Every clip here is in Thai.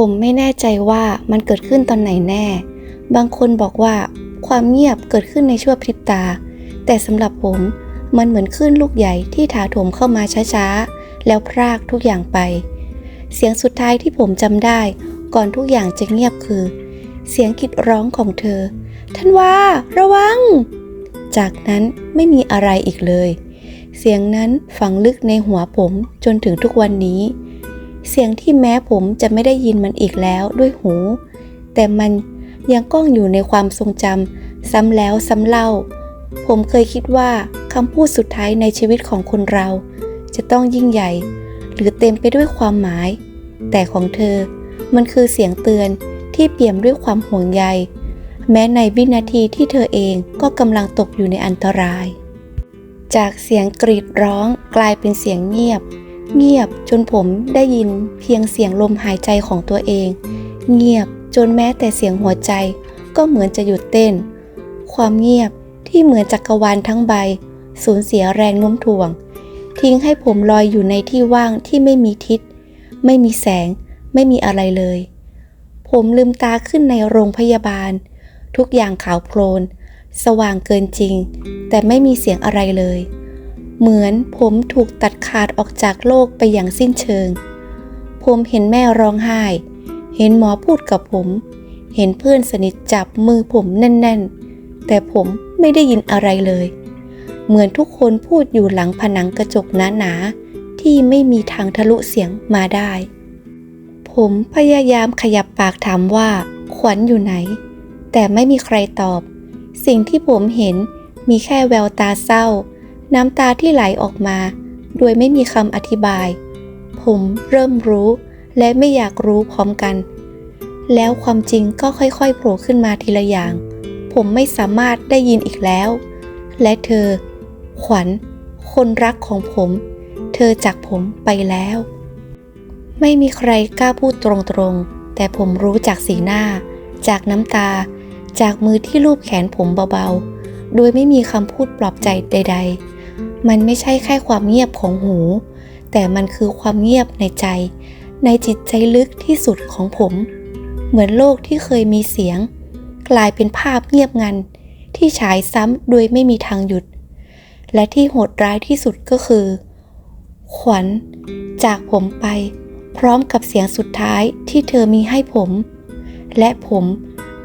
ผมไม่แน่ใจว่ามันเกิดขึ้นตอนไหนแน่ บางคนบอกว่าความเงียบเกิดขึ้นในชั่วพริบตา แต่สำหรับผมมันเหมือนคลื่นลูกใหญ่ที่ถาโถมเข้ามาช้าๆ แล้วพรากทุกอย่างไป เสียงสุดท้ายที่ผมจำได้ ก่อนทุกอย่างจะเงียบคือ เสียงกรีดร้องของเธอ ท่านว่า ระวัง จากนั้นไม่มีอะไรอีกเลย เสียงนั้นฝังลึกในหัวผมจนถึงทุกวันนี้ เสียงที่แม้ผมจะไม่ได้ยินมันอีกแล้วด้วยหู แต่มันยังก้องอยู่ในความทรงจำซ้ำแล้วซ้ำเล่า ผมเคยคิดว่าคำพูดสุดท้ายในชีวิตของคนเรา จะต้องยิ่งใหญ่ หรือเต็มไปด้วยความหมาย แต่ของเธอ มันคือเสียงเตือนที่เปี่ยมด้วยความห่วงใย แม้ในวินาทีที่เธอเองก็กำลังตกอยู่ในอันตราย จากเสียงกรีดร้องกลายเป็นเสียงเงียบ เงียบจนผมได้ยินเพียงเสียงลมหายใจของตัวเอง เงียบจนแม้แต่เสียงหัวใจก็เหมือนจะหยุดเต้น ความเงียบที่เหมือนจักรวาลทั้งใบ สูญเสียแรงโน้มถ่วง ทิ้งให้ผมลอยอยู่ในที่ว่างที่ไม่มีทิศ ไม่มีแสง ไม่มีอะไรเลย ผมลืมตาขึ้นในโรงพยาบาล ทุกอย่างขาวโพลน สว่างเกินจริง แต่ไม่มีเสียงอะไรเลย เหมือนผมถูกตัดขาดออกจากโลกไปอย่างสิ้นเชิง ผมเห็นแม่ร้องไห้ เห็นหมอพูดกับผม เห็นเพื่อนสนิทจับมือผมแน่น ๆ แต่ผมไม่ได้ยินอะไรเลย เหมือนทุกคนพูดอยู่หลังผนังกระจกหนาๆ ที่ไม่มีทางทะลุเสียงมาได้ ผมพยายามขยับปากถามว่าขวัญอยู่ไหน แต่ไม่มีใครตอบ สิ่งที่ผมเห็นมีแค่แววตาเศร้า น้ำตาที่ไหลออกมา โดยไม่มีคำอธิบาย ผมเริ่มรู้และไม่อยากรู้พร้อมกัน แล้วความจริงก็ค่อยๆโผล่ขึ้นมาทีละอย่าง ผมไม่สามารถได้ยินอีกแล้ว และเธอ ขวัญ คนรักของผม เธอจากผมไปแล้ว ไม่มีใครกล้าพูดตรงๆ แต่ผมรู้จากสีหน้า จากน้ำตา จากมือที่ลูบแขนผมเบาๆ โดยไม่มีคำพูดปลอบใจใด ๆ มันไม่ใช่แค่ความเงียบของหู แต่มันคือความเงียบในใจ ในจิตใจลึกที่สุดของผม เหมือนโลกที่เคยมีเสียง กลายเป็นภาพเงียบงัน ที่ฉายซ้ำโดยไม่มีทางหยุด และที่โหดร้ายที่สุดก็คือ ขวัญ จากผมไป พร้อมกับเสียงสุดท้ายที่เธอมีให้ผม และผม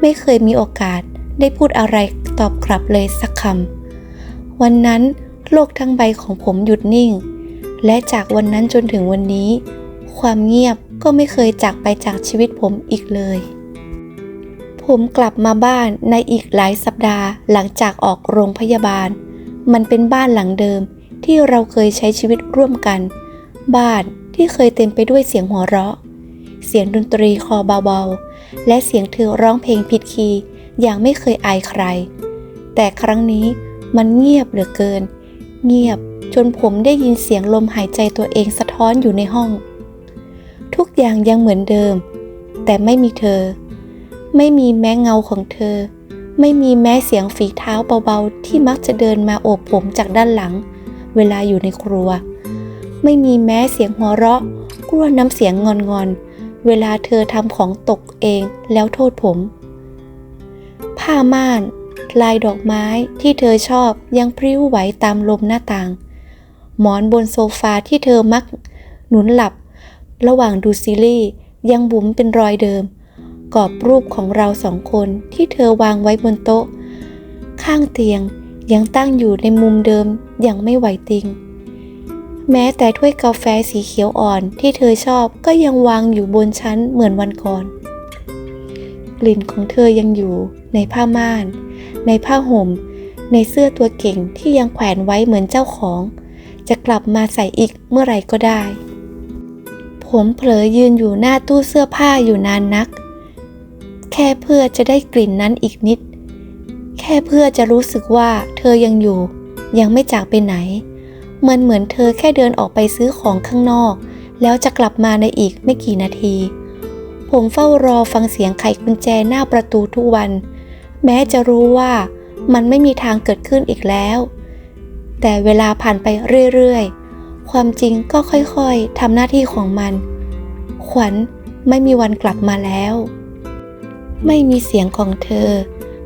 ไม่เคยมีโอกาสได้พูดอะไรตอบกลับเลยสักคำวันนั้น โลกทั้งใบของผมหยุดนิ่ง และจากวันนั้นจนถึงวันนี้ ความเงียบก็ไม่เคยจากไปจากชีวิตผมอีกเลย ผมกลับมาบ้านในอีกหลายสัปดาห์หลังจากออกโรงพยาบาล มันเป็นบ้านหลังเดิมที่เราเคยใช้ชีวิตร่วมกัน บ้านที่เคยเต็มไปด้วยเสียงหัวเราะ เสียงดนตรีคอเบาๆ และเสียงเธอร้องเพลงผิดคีย์อย่างไม่เคยอายใคร แต่ครั้งนี้มันเงียบเหลือเกิน เงียบจนผมได้ยินเสียงลมหายใจตัวเองสะท้อนอยู่ในห้อง ทุกอย่างยังเหมือนเดิม แต่ไม่มีเธอ ไม่มีแม้เงาของเธอ ไม่มีแม้เสียงฝีเท้าเบาๆ ที่มักจะเดินมาโอบผมจากด้านหลัง เวลาอยู่ในครัว ไม่มีแม้เสียงหัวเราะกลัวน้ำเสียงงอนๆ เวลาเธอทำของตกเองแล้วโทษผม ผ้าม่าน ลายดอกไม้ที่เธอชอบยังพริ้วไหวตามลมหน้าต่าง หมอนบนโซฟาที่เธอมักหนุนหลับ ระหว่างดูซีรีส์ยังบุ๋มเป็นรอยเดิม กรอบรูปของเราสองคนที่เธอวางไว้บนโต๊ะ ข้างเตียงยังตั้งอยู่ในมุมเดิมอย่างไม่ไหวติง แม้แต่ถ้วยกาแฟสีเขียวอ่อนที่เธอชอบก็ยังวางอยู่บนชั้นเหมือนวันก่อน กลิ่นของเธอยังอยู่ในผ้าม่าน ในผ้าห่ม ในเสื้อตัวเก่งที่ยังแขวนไว้เหมือนเจ้าของ จะกลับมาใส่อีกเมื่อไรก็ได้ ผมเผลอยืนอยู่หน้าตู้เสื้อผ้าอยู่นานนัก แค่เพื่อจะได้กลิ่นนั้นอีกนิด แค่เพื่อจะรู้สึกว่าเธอยังอยู่ ยังไม่จากไปไหน มันเหมือนเธอแค่เดินออกไปซื้อของข้างนอก แล้วจะกลับมาในอีกไม่กี่นาทีผมเฝ้ารอฟังเสียงไขกุญแจหน้าประตูทุกวัน แม้จะรู้ว่ามันไม่มีทางเกิดขึ้นอีกแล้ว แต่เวลาผ่านไปเรื่อยๆ ความจริงก็ค่อยๆทำหน้าที่ของมัน ขวัญไม่มีวันกลับมาแล้ว ไม่มีเสียงของเธอ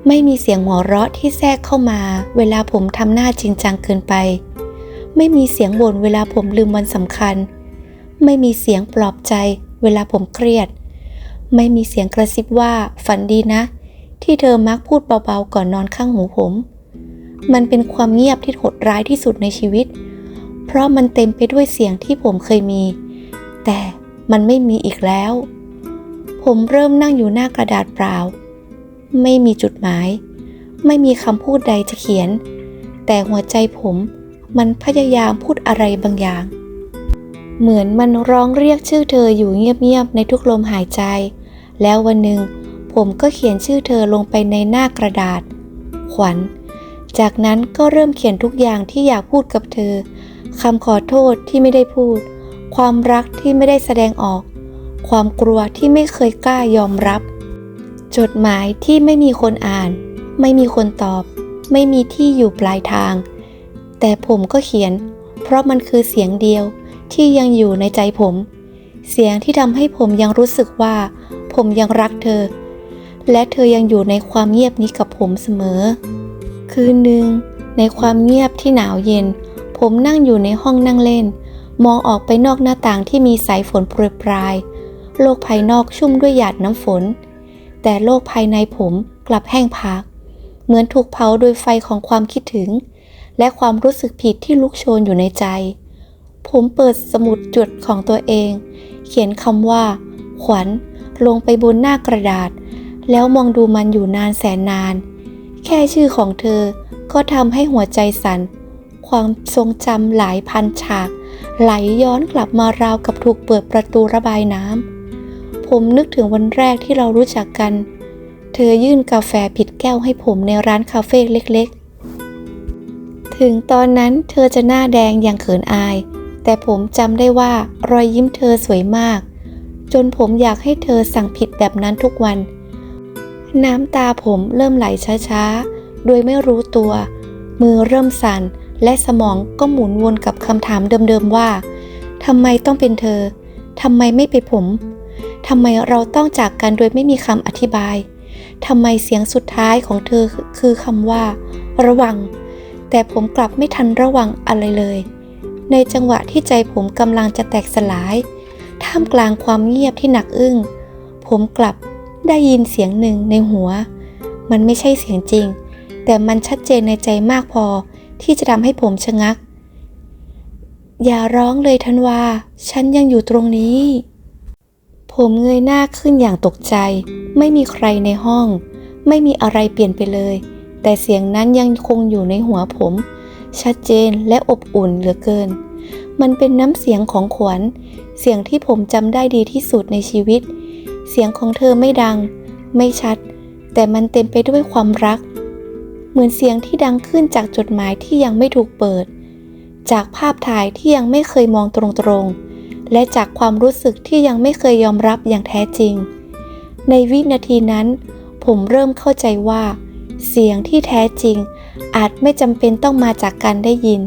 ไม่มีเสียงหัวเราะที่แทรกเข้ามา เวลาผมทำหน้าจริงจังเกินไป ไม่มีเสียงบ่นเวลาผมลืมวันสำคัญ ไม่มีเสียงปลอบใจ เวลาผมเครียด ไม่มีเสียงกระซิบว่าฝันดีนะ ที่เธอมักพูดเบาๆก่อนนอนข้างหูผม มันเป็นความเงียบที่โหดร้ายที่สุดในชีวิต เพราะมันเต็มไปด้วยเสียงที่ผมเคยมี แต่มันไม่มีอีกแล้ว ผมเริ่มนั่งอยู่หน้ากระดาษเปล่า ไม่มีจุดหมาย ไม่มีคำพูดใดจะเขียน แต่หัวใจผมมันพยายามพูดอะไรบางอย่าง เหมือนมันร้องเรียกชื่อเธออยู่เงียบๆในทุกลมหายใจ แล้ววันหนึ่ง ผมก็เขียนชื่อเธอลงไปในหน้ากระดาษ ขวัญ จากนั้นก็เริ่มเขียนทุกอย่างที่อยากพูดกับเธอคำขอโทษที่ไม่ได้พูด ความรักที่ไม่ได้แสดงออก ความกลัวที่ไม่เคยกล้ายอมรับ จดหมายที่ไม่มีคนอ่าน ไม่มีคนตอบ ไม่มีที่อยู่ปลายทาง แต่ผมก็เขียน เพราะมันคือเสียงเดียวที่ยังอยู่ในใจผม เสียงที่ทำให้ผมยังรู้สึกว่า ผมยังรักเธอ และเธอยังอยู่ในความเงียบนี้กับผมเสมอ คืนหนึ่ง ในความเงียบที่หนาวเย็น ผมนั่งอยู่ในห้องนั่งเล่น มองออกไปนอกหน้าต่างที่มีสายฝนโปรยปลาย โลกภายนอกชุ่มด้วยหยาดน้ำฝน แต่โลกภายในผมกลับแห้งผาก เหมือนถูกเผาโดยไฟของความคิดถึง และความรู้สึกผิดที่ลุกโชนอยู่ในใจ ผมเปิดสมุดจดของตัวเอง เขียนคำว่า ขวัญลงไปบนหน้ากระดาษ แล้วมองดูมันอยู่นานแสนนาน แค่ชื่อของเธอก็ทำให้หัวใจสั่น ความทรงจำหลายพันฉาก ไหลย้อนกลับมาราวกับถูกเปิดประตูระบายน้ำ ผมนึกถึงวันแรกที่เรารู้จักกัน เธอยื่นกาแฟผิดแก้วให้ผมในร้านคาเฟ่เล็กๆ ถึงตอนนั้นเธอจะหน้าแดงอย่างเขินอาย แต่ผมจำได้ว่ารอยยิ้มเธอสวยมาก จนผมอยากให้เธอสั่งผิดแบบนั้นทุกวัน น้ำตาผมเริ่มไหลช้าๆ โดยไม่รู้ตัว มือเริ่มสั่น และสมองก็หมุนวนกับคำถามเดิมๆว่าทำไมต้องเป็นเธอ ทำไมไม่เป็นผม ทำไมเราต้องจากกันโดยไม่มีคำอธิบาย ทำไมเสียงสุดท้ายของเธอคือคำว่า ระวัง แต่ผมกลับไม่ทันระวังอะไรเลย ในจังหวะที่ใจผมกำลังจะแตกสลาย ท่ามกลางความเงียบที่หนักอึ้ง ผมกลับ ได้ยินเสียงหนึ่งในหัว มันไม่ใช่เสียงจริง แต่มันชัดเจนในใจมากพอที่จะทำให้ผมชะงัก อย่าร้องเลยทันวา ฉันยังอยู่ตรงนี้ ผมเงยหน้าขึ้นอย่างตกใจ ไม่มีใครในห้อง ไม่มีอะไรเปลี่ยนไปเลย แต่เสียงนั้นยังคงอยู่ในหัวผม ชัดเจนและอบอุ่นเหลือเกิน มันเป็นน้ำเสียงของขวัญ เสียงที่ผมจำได้ดีที่สุดในชีวิต เสียงของเธอไม่ดัง ไม่ชัด แต่มันเต็มไปด้วยความรัก เหมือนเสียงที่ดังขึ้นจากจดหมายที่ยังไม่ถูกเปิด จากภาพถ่ายที่ยังไม่เคยมองตรงๆ และจากความรู้สึกที่ยังไม่เคยยอมรับอย่างแท้จริง ในวินาทีนั้น ผมเริ่มเข้าใจว่า เสียงที่แท้จริง อาจไม่จำเป็นต้องมาจากการได้ยิน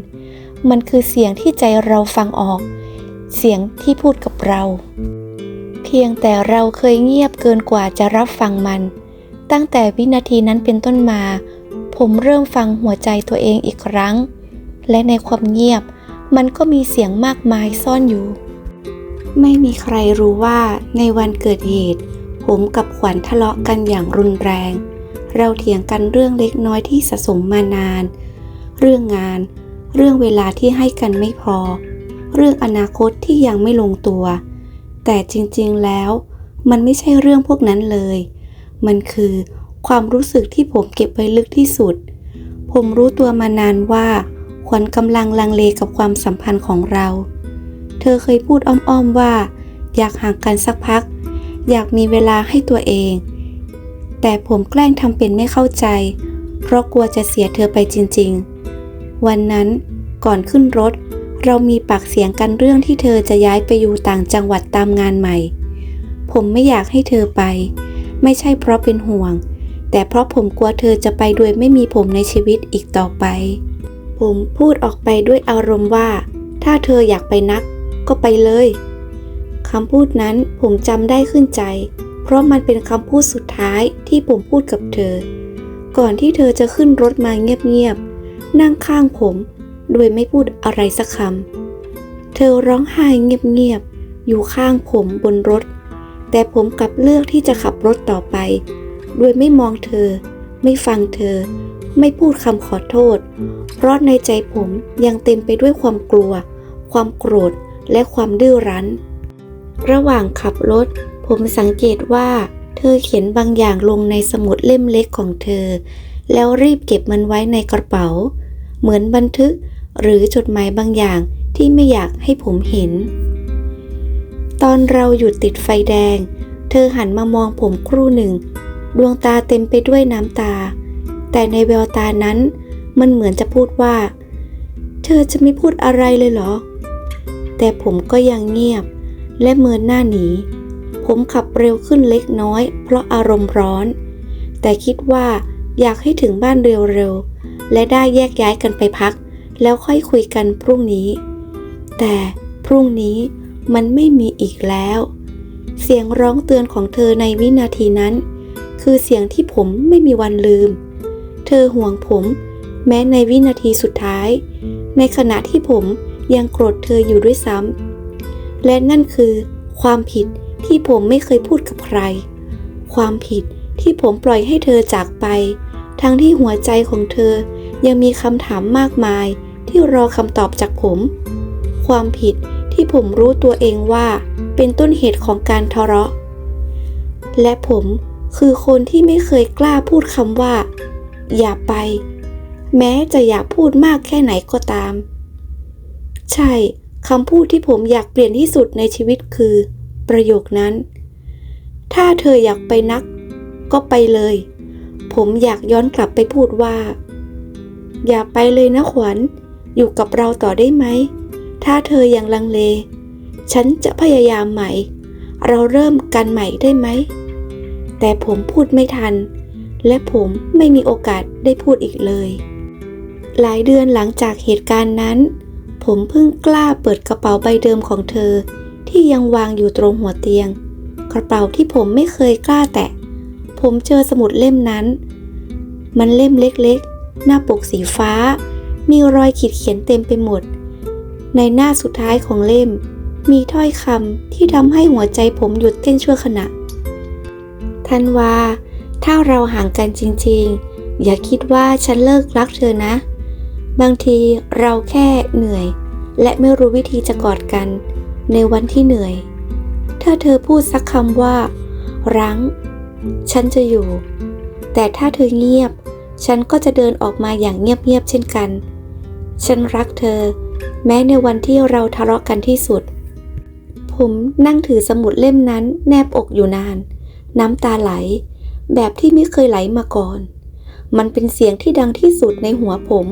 มันคือเสียงที่ใจเราฟังออก เสียงที่พูดกับเรา พียงแต่เราเคยเงียบเกินกว่าจะรับฟังมัน ตั้งแต่วินาทีนั้นเป็นต้นมา ผมเริ่มฟังหัวใจตัวเองอีกครั้ง และในความเงียบมันก็มีเสียงมากมายซ่อนอยู่ ไม่มีใครรู้ว่าในวันเกิดเหตุ ผมกับขวัญทะเลาะกันอย่างรุนแรง เราเถียงกันเรื่องเล็กน้อยที่สะสมมานาน เรื่องงาน เรื่องเวลาที่ให้กันไม่พอ เรื่องอนาคตที่ยังไม่ลงตัว แต่จริงๆแล้วมันไม่ใช่เรื่องพวกนั้นเลย มันคือความรู้สึกที่ผมเก็บไว้ลึกที่สุด ผมรู้ตัวมานานว่าขวัญกำลังลังเลกับความสัมพันธ์ของเรา เธอเคยพูดอ้อมๆว่า อยากห่างกันสักพัก อยากมีเวลาให้ตัวเอง แต่ผมแกล้งทำเป็นไม่เข้าใจ เพราะกลัวจะเสียเธอไปจริงๆ วันนั้นก่อนขึ้นรถ เรามีปากเสียงกันเรื่องที่เธอจะย้ายไปอยู่ต่างจังหวัดตามงานใหม่ ผมไม่อยากให้เธอไป ไม่ใช่เพราะเป็นห่วง แต่เพราะผมกลัวเธอจะไปโดยไม่มีผมในชีวิตอีกต่อไป ผมพูดออกไปด้วยอารมณ์ว่า ถ้าเธออยากไปนัก ก็ไปเลยคำพูดนั้นผมจำได้ขึ้นใจ เพราะมันเป็นคำพูดสุดท้ายที่ผมพูดกับเธอ ก่อนที่เธอจะขึ้นรถมาเงียบๆนั่งข้างผม โดยไม่พูดอะไรสักคำ เธอร้องไห้เงียบๆ อยู่ข้างผมบนรถ แต่ผมกลับเลือกที่จะขับรถต่อไป โดยไม่มองเธอ ไม่ฟังเธอ ไม่พูดคำขอโทษ เพราะในใจผมยังเต็มไปด้วยความกลัว ความโกรธ และความดื้อรั้น ระหว่างขับรถ ผมสังเกตว่า เธอเขียนบางอย่างลงในสมุดเล่มเล็กของเธอ แล้วรีบเก็บมันไว้ในกระเป๋า เหมือนบันทึก หรือจดหมายบางอย่างที่ไม่อยากให้ผมเห็น ตอนเราหยุดติดไฟแดง เธอหันมามองผมครู่หนึ่ง ดวงตาเต็มไปด้วยน้ำตา แต่ในแววตานั้นมันเหมือนจะพูดว่า เธอจะไม่พูดอะไรเลยเหรอ แต่ผมก็ยังเงียบ และเมินหน้าหนี ผมขับเร็วขึ้นเล็กน้อย เพราะอารมณ์ร้อน แต่คิดว่าอยากให้ถึงบ้านเร็วๆ และได้แยกย้ายกันไปพัก แล้วค่อยคุยกันพรุ่งนี้ แต่พรุ่งนี้มันไม่มีอีกแล้ว เสียงร้องเตือนของเธอในวินาทีนั้น คือเสียงที่ผมไม่มีวันลืม เธอห่วงผม แม้ในวินาทีสุดท้าย ในขณะที่ผมยังโกรธเธออยู่ด้วยซ้ำและนั่นคือความผิดที่ผมไม่เคยพูดกับใคร ความผิดที่ผมปล่อยให้เธอจากไป ทั้งที่หัวใจของเธอยังมีคำถามมากมาย ที่รอคำตอบจากผม ความผิดที่ผมรู้ตัวเองว่าเป็นต้นเหตุของการทะเลาะ และผมคือคนที่ไม่เคยกล้าพูดคำว่า อย่าไป แม้จะอยากพูดมากแค่ไหนก็ตาม ใช่คำพูดที่ผมอยากเปลี่ยนที่สุดในชีวิตคือ ประโยคนั้น ถ้าเธออยากไปนัก ก็ไปเลย ผมอยากย้อนกลับไปพูดว่า อย่าไปเลยนะขวัญ อยู่กับเราต่อได้ไหม ถ้าเธอยังลังเล ฉันจะพยายามใหม่ เราเริ่มกันใหม่ได้ไหม แต่ผมพูดไม่ทัน และผมไม่มีโอกาสได้พูดอีกเลย หลายเดือนหลังจากเหตุการณ์นั้น ผมเพิ่งกล้าเปิดกระเป๋าใบเดิมของเธอ ที่ยังวางอยู่ตรงหัวเตียง กระเป๋าที่ผมไม่เคยกล้าแตะ ผมเจอสมุดเล่มนั้น มันเล่มเล็กๆ หน้าปกสีฟ้า มีรอยขีดเขียนเต็มไปหมด ในหน้าสุดท้ายของเล่ม มีถ้อยคำที่ทำให้หัวใจผมหยุดเต้นชั่วขณะทันวา ถ้าเราห่างกันจริงๆ อย่าคิดว่าฉันเลิกรักเธอนะ บางทีเราแค่เหนื่อย และไม่รู้วิธีจะกอดกัน ในวันที่เหนื่อย ถ้าเธอพูดสักคำว่า รั้ง ฉันจะอยู่ แต่ถ้าเธอเงียบ ฉันก็จะเดินออกมาอย่างเงียบๆเช่นกัน ฉันรักเธอ แม้ในวันที่เราทะเลาะกันที่สุด ผมนั่งถือสมุดเล่มนั้นแนบอกอยู่นาน น้ำตาไหล แบบที่ไม่เคยไหลมาก่อน มันเป็นเสียงที่ดังที่สุดในหัวผม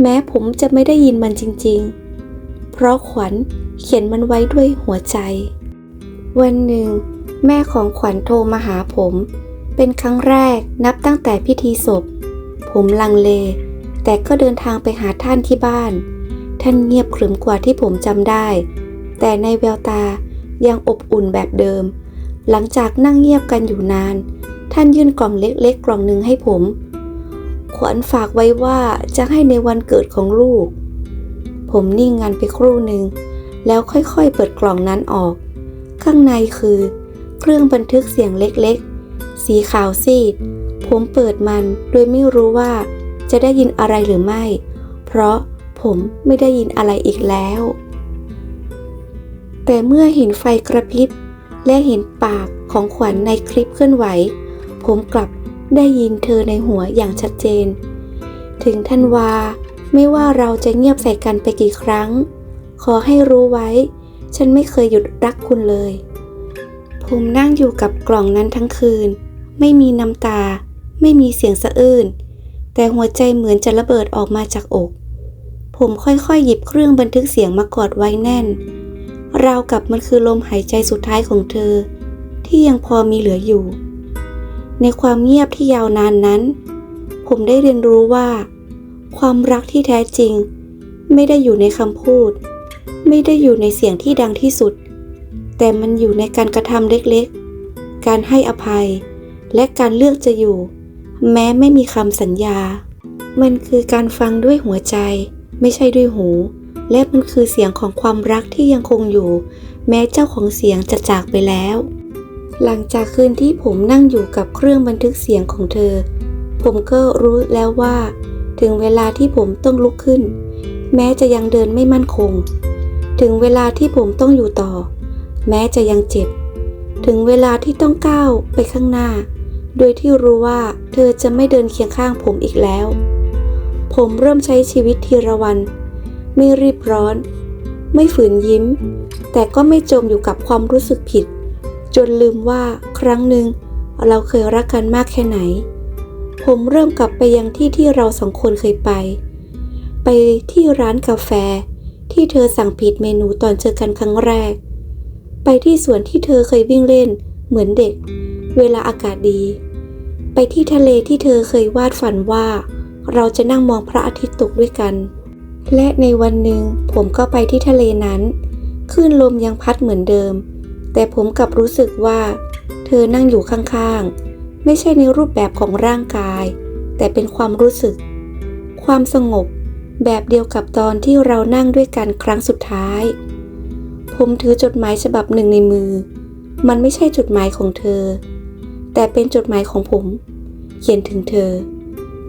แม้ผมจะไม่ได้ยินมันจริง ๆ เพราะขวัญเขียนมันไว้ด้วยหัวใจ วันหนึ่ง แม่ของขวัญโทรมาหาผม เป็นครั้งแรกนับตั้งแต่พิธีศพ ผมลังเล แต่ก็เดินทางไปหาท่านที่บ้าน ท่านเงียบขรึมกว่าที่ผมจำได้ แต่ในแววตายังอบอุ่นแบบเดิม หลังจากนั่งเงียบกันอยู่นาน ท่านยื่นกล่องเล็กๆ กล่องหนึ่งให้ผม ขวัญฝากไว้ว่าจะให้ในวันเกิดของลูก ผมนิ่งงันไปครู่หนึ่ง แล้วค่อยๆ เปิดกล่องนั้นออก ข้างในคือ เครื่องบันทึกเสียงเล็กๆ สีขาวซีด ผมเปิดมันโดยไม่รู้ว่า จะได้ยินอะไรหรือไม่ เพราะผมไม่ได้ยินอะไรอีกแล้ว แต่เมื่อเห็นไฟกระพริบ และเห็นปากของขวัญในคลิปเคลื่อนไหว ผมกลับได้ยินเธอในหัวอย่างชัดเจน ถึงท่านวาไม่ว่าเราจะเงียบใส่กันไปกี่ครั้ง ขอให้รู้ไว้ ฉันไม่เคยหยุดรักคุณเลย ผมนั่งอยู่กับกล่องนั้นทั้งคืน ไม่มีน้ำตา ไม่มีเสียงสะอื้น แต่หัวใจเหมือนจะระเบิดออกมาจากอก ผมค่อยๆ หยิบเครื่องบันทึกเสียงมากอดไว้แน่น ราวกับมันคือลมหายใจสุดท้ายของเธอ ที่ยังพอมีเหลืออยู่ ในความเงียบที่ยาวนานนั้น ผมได้เรียนรู้ว่า ความรักที่แท้จริง ไม่ได้อยู่ในคำพูด ไม่ได้อยู่ในเสียงที่ดังที่สุดแแต่มันอยู่ในการกระทำเล็กๆ การให้อภัย และการเลือกจะอยู่ แม้ไม่มีคำสัญญา มันคือการฟังด้วยหัวใจ ไม่ใช่ด้วยหู และมันคือเสียงของความรักที่ยังคงอยู่ แม้เจ้าของเสียงจะจากไปแล้ว หลังจากคืนที่ผมนั่งอยู่กับเครื่องบันทึกเสียงของเธอ ผมก็รู้แล้วว่า ถึงเวลาที่ผมต้องลุกขึ้น แม้จะยังเดินไม่มั่นคง ถึงเวลาที่ผมต้องอยู่ต่อ แม้จะยังเจ็บ ถึงเวลาที่ต้องก้าวไปข้างหน้า โดยที่รู้ว่าเธอจะไม่เดินเคียงข้างผมอีกแล้ว ผมเริ่มใช้ชีวิตทีละวัน ไม่รีบร้อน ไม่ฝืนยิ้ม แต่ก็ไม่จมอยู่กับความรู้สึกผิด จนลืมว่าครั้งหนึ่งเราเคยรักกันมากแค่ไหน ผมเริ่มกลับไปยังที่ที่เราสองคนเคยไป ไปที่ร้านกาแฟที่เธอสั่งผิดเมนูตอนเจอกันครั้งแรก ไปที่สวนที่เธอเคยวิ่งเล่นเหมือนเด็ก เวลาอากาศดี ไปที่ทะเลที่เธอเคยวาดฝันว่า เราจะนั่งมองพระอาทิตย์ตกด้วยกัน และในวันหนึ่งผมก็ไปที่ทะเลนั้นคลื่นลมยังพัดเหมือนเดิม แต่ผมกลับรู้สึกว่า เธอนั่งอยู่ข้างๆ ไม่ใช่ในรูปแบบของร่างกาย แต่เป็นความรู้สึก ความสงบแบบเดียวกับตอนที่เรานั่งด้วยกันครั้งสุดท้าย ผมถือจดหมายฉบับหนึ่งในมือ มันไม่ใช่จดหมายของเธอ แต่เป็นจดหมายของผม เขียนถึงเธอ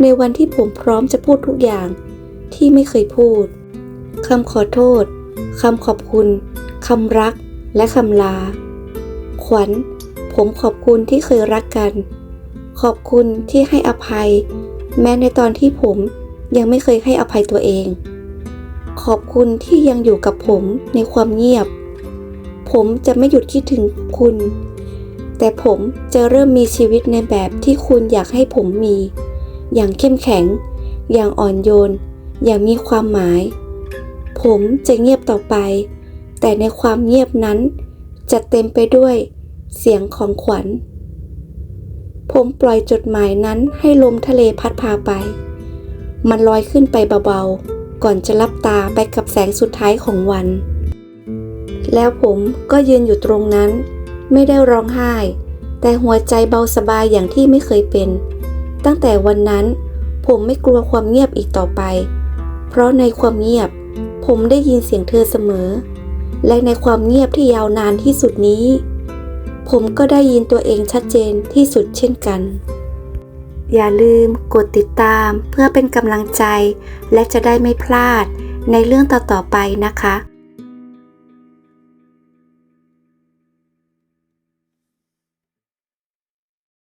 ในวันที่ผมพร้อมจะพูดทุกอย่างที่ไม่เคยพูดคำขอโทษคำขอบคุณคำรักและคำลา ขวัญ ผมขอบคุณที่เคยรักกัน ขอบคุณที่ให้อภัย แม้ในตอนที่ผมยังไม่เคยให้อภัยตัวเอง ขอบคุณที่ยังอยู่กับผมในความเงียบ ผมจะไม่หยุดคิดถึงคุณ แต่ผมจะเริ่มมีชีวิตในแบบที่คุณอยากให้ผมมี อย่างเข้มแข็ง อย่างอ่อนโยน อย่างมีความหมาย ผมจะเงียบต่อไป แต่ในความเงียบนั้น จะเต็มไปด้วยเสียงของขวัญ ผมปล่อยจดหมายนั้นให้ลมทะเลพัดพาไป มันลอยขึ้นไปเบาๆ ก่อนจะลับตาไปกับแสงสุดท้ายของวัน แล้วผมก็ยืนอยู่ตรงนั้น ไม่ได้ร้องไห้ แต่หัวใจเบาสบายอย่างที่ไม่เคยเป็น ตั้งแต่วันนั้นผมไม่กลัวความเงียบอีกต่อไป เพราะในความเงียบ ผมได้ยินเสียงเธอเสมอ และในความเงียบที่ยาวนานที่สุดนี้ ผมก็ได้ยินตัวเองชัดเจนที่สุดเช่นกัน อย่าลืมกดติดตามเพื่อเป็นกำลังใจ และจะได้ไม่พลาดในเรื่องต่อๆไปนะคะ